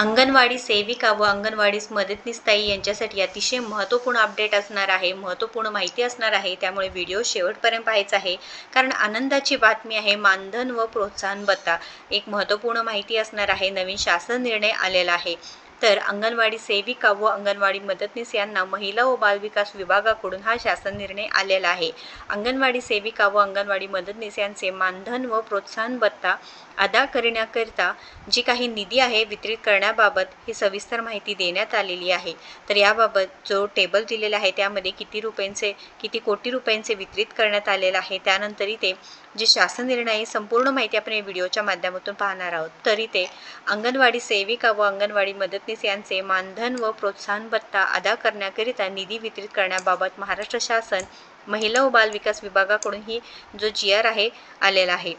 अंगणवाडी सेविका व अंगणवाडीस मदतनीस ताई यांच्यासाठी अतिशय महत्त्वपूर्ण अपडेट असणार आहे. महत्त्वपूर्ण माहिती असणार आहे. त्यामुळे व्हिडिओ शेवटपर्यंत पाहायचा आहे. कारण आनंदाची बातमी आहे. मानधन व प्रोत्साहन भत्ता. एक महत्त्वपूर्ण माहिती असणार आहे. नवीन शासन निर्णय आलेला आहे. तर अंगणवाडी सेविका व अंगणवाडी मदतनीस यांना महिला व बालविकास विभागाकडून हा शासन निर्णय आलेला आहे. अंगणवाडी सेविका व अंगणवाडी मदतनीस यांचे मानधन व प्रोत्साहन भत्ता अदा करण्याकरिता जी काही निधी आहे वितरित करण्याबाबत ही सविस्तर माहिती देण्यात आलेली आहे. तर याबाबत जो टेबल दिलेला आहे त्यामध्ये किती रुपयांचे किती कोटी रुपयांचे वितरित करण्यात आलेलं आहे त्यानंतर इथे जे शासन निर्णय आहे संपूर्ण माहिती आपण या व्हिडिओच्या माध्यमातून पाहणार आहोत. तर इथे अंगणवाडी सेविका व अंगणवाडी मदत सरचिटणीस यांचे मानधन व प्रोत्साहन भत्ता अदा करण्याकरिता निधी वितरित करण्याबाबत महाराष्ट्र शासन महिला व बालविकास विभागाकडूनही जो जी आर आहे आलेला आहे.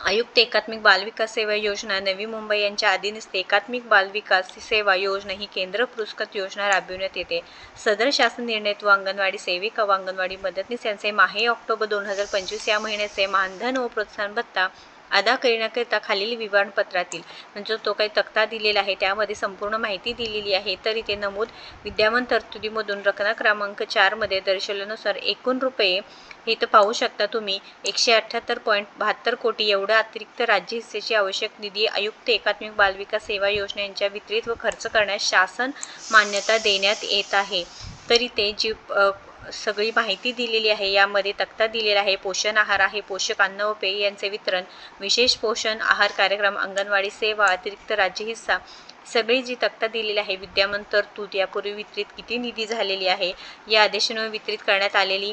आयुक्त एकात्मिक बालविकास सेवा योजना नवी मुंबई यांच्या अधीनस्थ एकात्मिक बालविकास सेवा योजना ही केंद्र पुरस्कृत योजना राबविण्यात येते. सदर शासन निर्णय व अंगणवाडी सेविका व अंगणवाडी मदतनीस यांचे माहे ऑक्टोबर दोन हजार पंचवीस या महिन्याचे मानधन व प्रोत्साहन भत्ता अदा करण्याकरिता खालील विवरणपत्रातील म्हणजे तो काही तक्ता दिलेला आहे त्यामध्ये संपूर्ण माहिती दिलेली आहे. तर इथे नमूद विद्यमान तरतुदीमधून रकना क्रमांक चारमध्ये दर्शवल्यानुसार एकूण रुपये हे इथं पाहू शकता तुम्ही. एकशे अठ्ठ्याहत्तर पॉईंट बहात्तर कोटी एवढा अतिरिक्त राज्य हिस्सेची आवश्यक निधी आयुक्त एकात्मिक बालविकास सेवा योजना यांच्या वितरित व खर्च करण्यास शासन मान्यता देण्यात येत आहे. तरी ते जी सगळी माहिती दिलेली आहे. यामध्ये तक्ता दिलेला आहे. पोषण आहार आहे. पोषक अन्न व पेय यांचे वितरण विशेष पोषण आहार कार्यक्रम अंगणवाडी सेवा अतिरिक्त राज्य हिस्सा सगळी जी तक्ता दिलेली आहे. विद्यमान तरतूद यापूर्वी वितरित किती निधी झालेली आहे? या आदेशानुसार वितरित करण्यात आलेली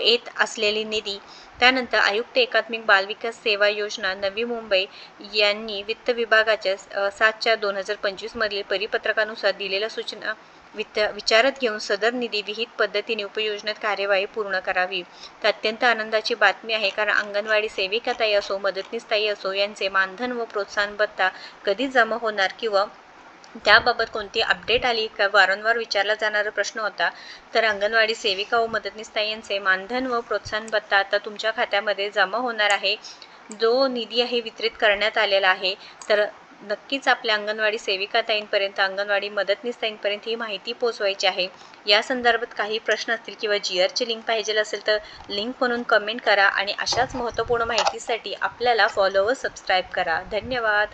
येत असलेली निधी. त्यानंतर आयुक्त एकात्मिक बालविकास सेवा योजना नवी मुंबई यांनी वित्त विभागाच्या सात चार दोन हजार पंचवीसमधील परिपत्रकानुसार दिलेल्या सूचना वित विचारात घेऊन सदर निधी विहित पद्धतीने उपयोजनेत कार्यवाही पूर्ण करावी. तर अत्यंत आनंदाची बातमी आहे कारण अंगणवाडी सेविकाताई असो मदतनीसताई असो यांचे मानधन व प्रोत्साहन भत्ता कधी जमा होणार किंवा त्याबाबत कोणती अपडेट आली का वारंवार विचारला जाणारा प्रश्न होता. तर अंगणवाडी सेविका व मदतनीसताई यांचे मानधन व प्रोत्साहन भत्ता आता तुमच्या खात्यामध्ये जमा होणार आहे. जो निधी आहे वितरित करण्यात आलेला आहे. तर नक्कीच आपल्या अंगणवाडी सेविका ताईंपर्यंत अंगणवाडी मदतनीस ताईंपर्यंत ही माहिती पोहोचवायची आहे. या संदर्भात काही प्रश्न असतील किंवा जी आरची लिंक पाहिजे असेल तर लिंक म्हणून कमेंट करा आणि अशाच महत्त्वपूर्ण माहितीसाठी आपल्याला फॉलो व सबस्क्राईब करा. धन्यवाद.